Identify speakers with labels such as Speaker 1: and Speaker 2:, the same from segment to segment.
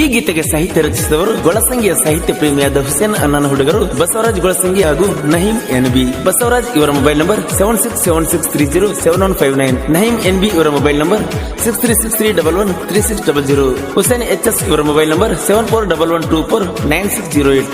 Speaker 1: ಈ ಗೀತೆಗೆ ಸಾಹಿತ್ಯ ರಚಿಸಿದವರು ಗೊಳಸಂಗಿಯ ಸಾಹಿತ್ಯ ಪ್ರೇಮಿಯಾದ ಹುಸೇನ್ ಅಣ್ಣನ ಹುಡುಗರು ಬಸವರಾಜ್ ಗೊಳಸಂಗಿ ಹಾಗೂ ನಹೀಂ ಎನ್ ಬಿ ಬಸವರಾಜ್ ಇವರ mobile number seven six seven six three zero seven one five nine. Naheem N B ಇವರ mobile number six three six three double one three six double zero. Hussain H S ಇವರ mobile number seven four double one two four nine six zero eight.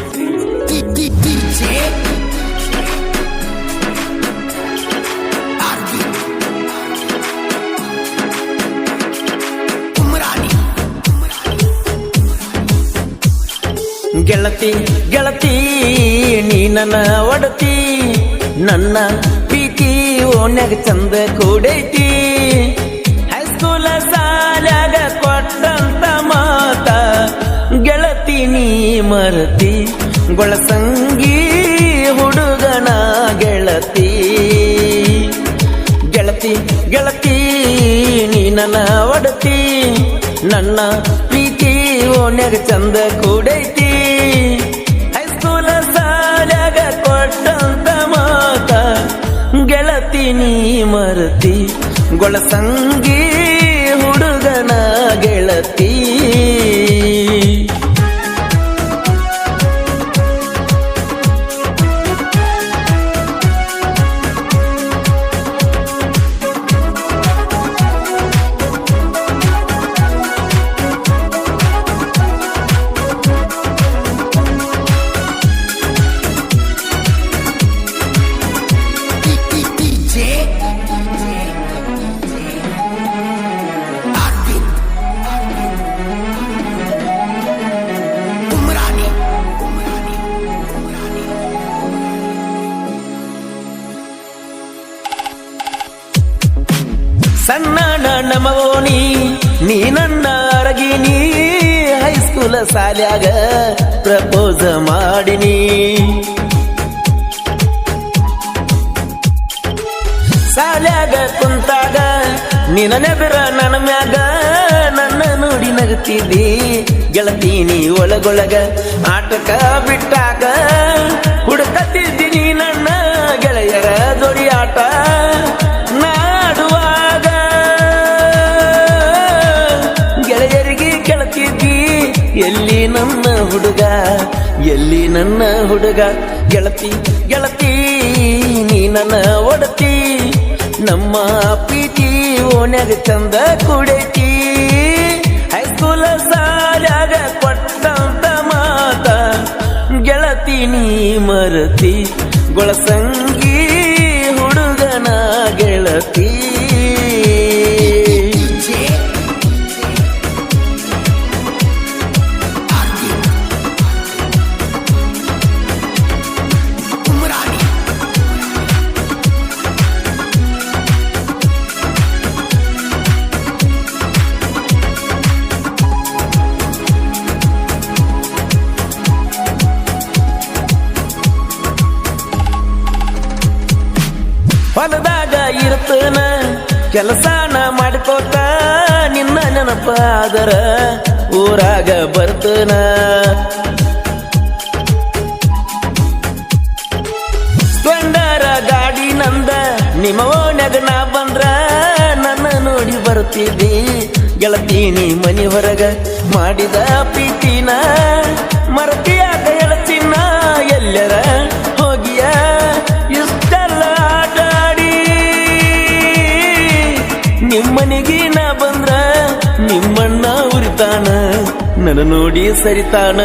Speaker 1: ಗೆಳತಿ ಗೆಳತಿ, ನೀ ನನ್ನ ಒಡತಿ, ನನ್ನ ಪೀಕಿ ಓನ್ಯಾಗ ಚಂದ ಕೂಡೈತಿ. ಹೈಸ್ಕೂಲ ಸಾಲ್ಯಾಗ ಕೊಟ್ಟಂತ ಮಾತ, ಗೆಳತಿ ನೀ ಮರತಿ ಗೊಳಸಂಗಿ ಹುಡುಗನ ಗೆಳತಿ. ಗೆಳತಿ ಗೆಳತಿ, ನೀ ನನ್ನ ಒಡತಿ, ನನ್ನ ಪ್ರೀತಿ ಓನ್ಯಾಗ ಚಂದ ಕೂಡೈತಿ. ನೀ ಮರತಿ ಗೊಳಸಂಗಿ ಹುಡುಗನ ಗೆಳತಿ. ನಮವೋನಿ ನೀ ನನ್ನ ಅರಗಿನಿ. ಹೈಸ್ಕೂಲ ಸಾಲ್ಯಾಗ ಪ್ರಪೋಸ್ ಮಾಡಿನಿ. ಸಾಲ್ಯಾಗ ಕುಂತಾಗ ನಿನ ನೆಬರ ನನ್ನ ಮ್ಯಾಗ. ನನ್ನ ನೋಡಿ ನಗತಿದ್ದಿ ಗೆಳತೀನಿ ಒಳಗೊಳಗ. ಆಟಕ ಬಿಟ್ಟಾಗ ಹುಡುಕತಿದ್ದೀನಿ ಹುಡುಗ, ಎಲ್ಲಿ ನನ್ನ ಹುಡುಗ? ಗೆಳತಿ ಗೆಳತಿ, ನೀ ನನ್ನ ಒಡತಿ. ನಮ್ಮ ಪ್ರೀತಿ ಓನ್ಯಾಗ ಚಂದ ಕುಡೈತಿ. ಹೈಸ್ಕೂಲ ಸಾಲಾಗ ಕೊಟ್ಟಂತ ಮಾತ, ಗೆಳತಿ ನೀ ಮರತಿ. ಗೊಳಸಂಗಿ ಕೆಲಸನ ಮಾಡ್ಕೋತ ನಿನ್ನ ನೆನಪಾದರ ಊರಾಗ ಬರ್ತನ. ಸ್ಪೆಂಡರ ಗಾಡಿ ನಂದ ನಿಮ್ಮ ನೆಗ ನಾ ಬಂದ್ರ ನನ್ನ ನೋಡಿ ಬರ್ತಿದ್ದಿ. ಗೆಳತೀನಿ ಮನಿ ಹೊರಗ ಮಾಡಿದ ಪ್ರೀತಿನ ಮರತಿಯಾಗ ಎಳಚಿನ್ನ ಎಲ್ಲರ ನಿಮ್ಮನಿಗೆ ನಾ ಬಂದ್ರ ನಿಮ್ಮಣ್ಣ ಉರಿತಾನ, ನನ್ನ ನೋಡಿ ಸರಿತಾನ.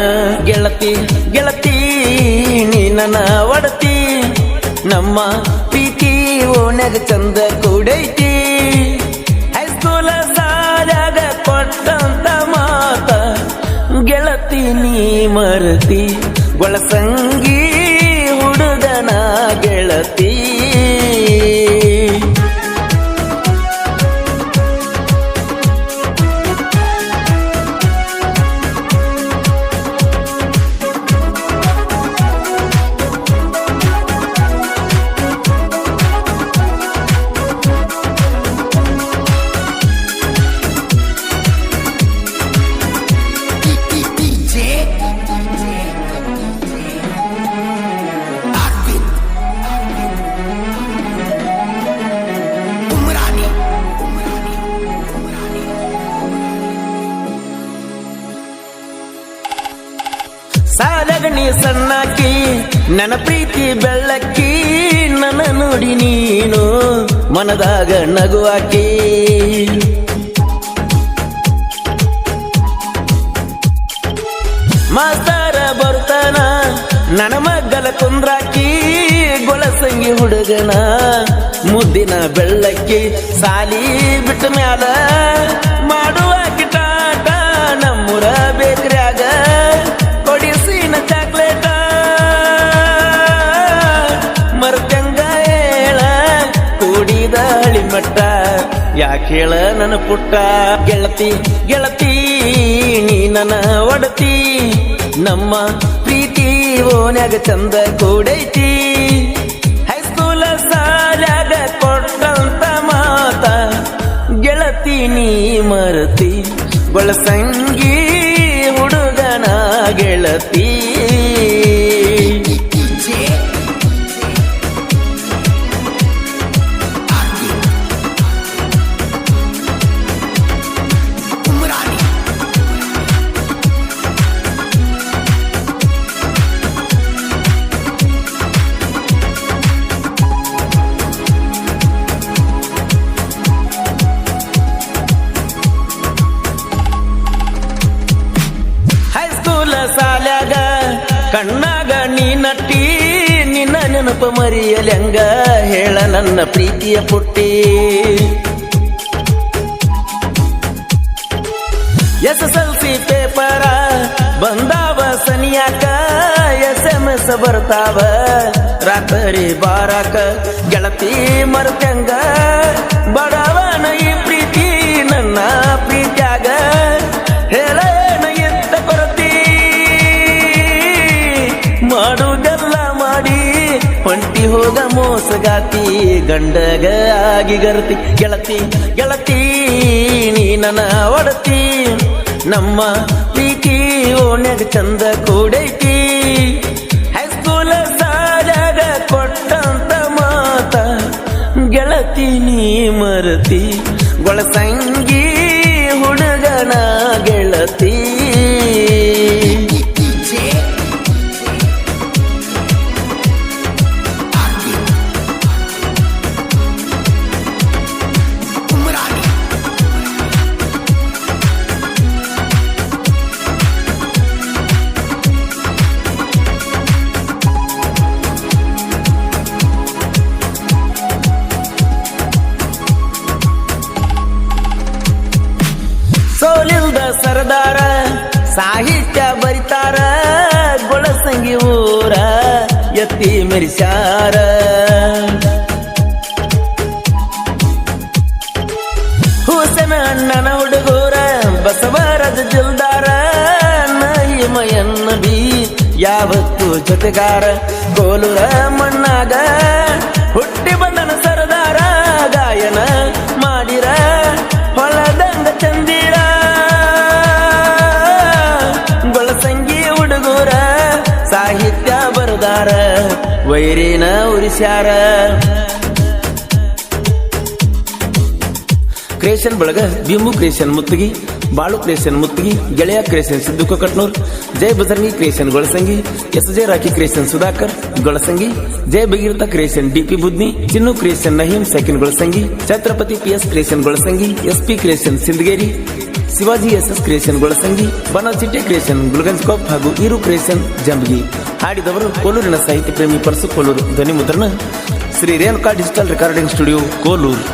Speaker 1: ಗೆಳತಿ ಗೆಳತಿ, ನೀ ನನ್ನ ಒಡತಿ, ನಮ್ಮ ಪ್ರೀತಿ ಓಣ್ಯಾಗ ಚಂದ ಕೂಡೈತಿ. ಹೈಸ್ಕೂಲ ಸಾಲಾಗ ಕೊಟ್ಟಂತ ಮಾತ, ಗೆಳತಿ ನೀ ಮರತಿ ಗೊಳಸಂಗಿ ಸಾಲಗಣಿ ಸಣ್ಣಾಕಿ ನನ್ನ ಪ್ರೀತಿ ಬೆಳ್ಳಕ್ಕಿ, ನನ್ನ ನೋಡಿ ನೀನು ಮನದಾಗ ನಗುವಾಕಿ. ಮಾಸ್ತಾರ ಬರ್ತಾನ ನನ್ನ ಮಗ್ಗಲ ಕುಂದ್ರಾಕಿ ಗೊಳಸಂಗಿ ಹುಡುಗನ, ಮುದ್ದಿನ ಬೆಳ್ಳಕ್ಕಿ ಸಾಲಿ ಬಿಟ್ಟ ಮ್ಯಾಲ ನನ ನನ್ನ ಪುಟ್ಟ. ಗೆಳತಿ ಗೆಳತಿ, ನೀ ನನ್ನ ಒಡತಿ. ನಮ್ಮ ಪ್ರೀತಿ ಓನ್ಯಾಗ ಚಂದ ಕೂಡೈತಿ. ಹೈಸ್ಕೂಲ ಸಾಲಾಗ ಕೊಟ್ಟಂತ ಮಾತ, ಗೆಳತಿ ನೀ ಮರತಿ. ಸಂಗೀ ಹುಡುಗನ ಗೆಳತಿ. ಕಣ್ಣಾಗ ನೀ ನಟ್ಟಿ, ನಿನ್ನ ನೆನಪ ಮರಿಯಲೆಂಗ ಹೇಳ ನನ್ನ ಪ್ರೀತಿಯ ಪುಟ್ಟಿ. S S L C paper ಬಂದಾವ ಸನಿಯಾಕ ಎಸ್ ಎಂ ಎಸ್ ಬರ್ತಾವ ರಾತ್ರಿ ಬಾರಾಕ, ಗೆಳತಿ ಮರ್ತಂಗ ಬಡವನ ಹೋಗ ಮೋಸಗಾತಿ ಗಂಡಗ ಆಗಿ ಗರ್ತಿ. ಗೆಳತಿ ಗೆಳತಿ, ನೀ ನನ್ನ ಒಡತಿ. ನಮ್ಮ ಪ್ರೀತಿ ಓಣ್ಯಾಗ ಚಂದ ಕೂಡೈತಿ. ಹೈಸ್ಕೂಲ ಸಾಲಾಗ ಕೊಟ್ಟಂತ ಮಾತ, ಗೆಳತಿ ನೀ ಮರತಿ. ಗೊಳಸಂಗಿ ಹುಡುಗನ ಗೆಳತಿ. ಎತ್ತಿ ಮೆರಿಸ್ಯಾರ ಹೂಸನ ಅಣ್ಣನ ಹುಡುಗೂರ ಜಲ್ದಾರ. ನಹಿಮಯನ್ನ ಬಿ ಯಾವತ್ತು ಜೊತೆಗಾರ ಕೋಲುರ ಮಣ್ಣಾಗ. ವೈರಿನ ಉರಿಸ್ಯಾರ. ಕ್ರೇಷನ್ ಬಳಗ, ಭೀಮು ಕ್ರೇಷನ್ ಮುತ್ತಿಗಿ, ಬಾಳು ಕ್ರೇಷನ್ ಮುತ್ತಿಗಿ, ಗೆಳೆಯ creation Siddu Kokatnur Jai Bajrangi creation Golasangi S J Rakhi creation Sudhakar Golasangi, Jai Bhagiratha creation DP Budni, Chinnu creation Naheem second Golasangi, Chhatrapati P S creation Golasangi S P creation Sindageri Shivaji S S creation Golasangi Banachitte creation, Gulganj ಕಾಪ್ ಹಾಗೂ ಇರು creation Jambagi. ಹಾಡಿದವರು ಕೋಲೂರಿನ ಸಾಹಿತ್ಯ ಪ್ರೇಮಿ ಪರಸು ಕೋಲೂರು ಧ್ವನಿ ಮುದ್ರಣ Shri Renuka digital recording studio Kolur.